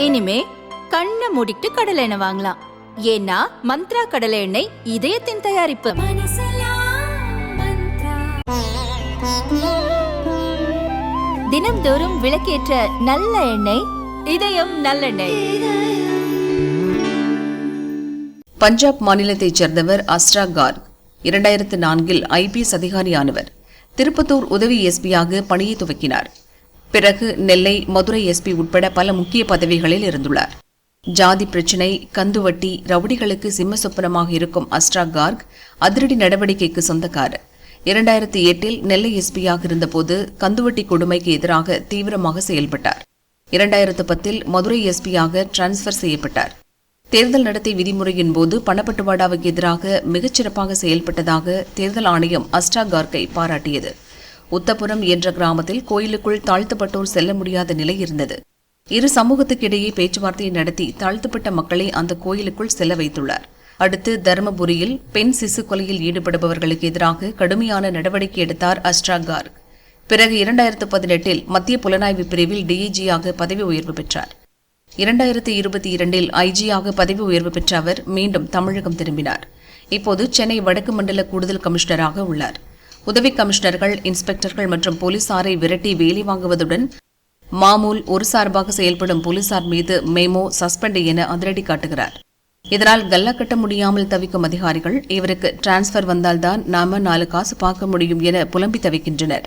இனிமே கண்ணை மூடிட்டு கடலை எண்ணெய் வாங்கலாம். ஏன்னா மந்த்ரா கடலை எண்ணெய் இதயத்தின் தயாரிப்பு. தினம்தோறும் விளக்கேற்ற நல்ல எண்ணெய் இதயம் நல்லெண்ணெய். பஞ்சாப் மாநிலத்தைச் சேர்ந்தவர் அஸ்ரா கார்க் இரண்டாயிரத்து நான்கில் ஐபிஎஸ் அதிகாரியானவர். திருப்பத்தூர் உதவி எஸ்பியாக பணியை துவக்கினார். பிறகு நெல்லை மதுரை எஸ்பி உட்பட பல முக்கிய பதவிகளில் இருந்துள்ளார். ஜாதி பிரச்சினை கந்துவட்டி ரவுடிகளுக்கு சிம்ம சொப்பனமாக இருக்கும் அஸ்ட்ரா கார்க் அதிரடி நடவடிக்கைக்கு சொந்தக்காரர். இரண்டாயிரத்தி எட்டில் நெல்லை எஸ்பியாக இருந்தபோது கந்துவட்டி கொடுமைக்கு எதிராக தீவிரமாக செயல்பட்டார். இரண்டாயிரத்து பத்தில் மதுரை எஸ்பியாக டிரான்ஸ்பர் செய்யப்பட்டார். தேர்தல் நடத்தை விதிமுறையின் போது பணப்பட்டுவாடாவுக்கு எதிராக மிகச்சிறப்பாக செயல்பட்டதாக தேர்தல் ஆணையம் அஸ்டா கார்க்கை பாராட்டியது. உத்தபுரம் என்ற கிராமத்தில் கோயிலுக்குள் தாழ்த்தப்பட்டோர் செல்ல முடியாத நிலை இருந்தது. இரு சமூகத்துக்கிடையே பேச்சுவார்த்தையை நடத்தி தாழ்த்தப்பட்ட மக்களை அந்த கோயிலுக்குள் செல்ல வைத்துள்ளார். அடுத்து தருமபுரியில் பெண் சிசு கொலையில் ஈடுபடுபவர்களுக்கு எதிராக கடுமையான நடவடிக்கை எடுத்தார் அஸ்ட்ரா கார்க். பிறகு இரண்டாயிரத்து பதினெட்டில் மத்திய புலனாய்வு பிரிவில் டிஐஜியாக பதவி உயர்வு பெற்றார். இரண்டாயிரத்தி இருபத்தி இரண்டில் ஐஜியாக பதவி உயர்வு பெற்ற அவர் மீண்டும் தமிழகம் திரும்பினார். இப்போது சென்னை வடக்கு மண்டல கூடுதல் கமிஷனராக உள்ளார். உதவி கமிஷனர்கள் இன்ஸ்பெக்டர்கள் மற்றும் போலீசாரை விரட்டி வேலை வாங்குவதுடன் மாமூல் ஒரு சார்பாக செயல்படும் போலீசார் மீது மெமோ சஸ்பெண்ட் என அதிரடி காட்டுகிறார். இதனால் கல்லா கட்ட முடியாமல் தவிக்கும் அதிகாரிகள் இவருக்கு டிரான்ஸ்பர் வந்தால்தான் நாம நாலு காசு பார்க்க முடியும் என புலம்பி தவிக்கின்றனர்.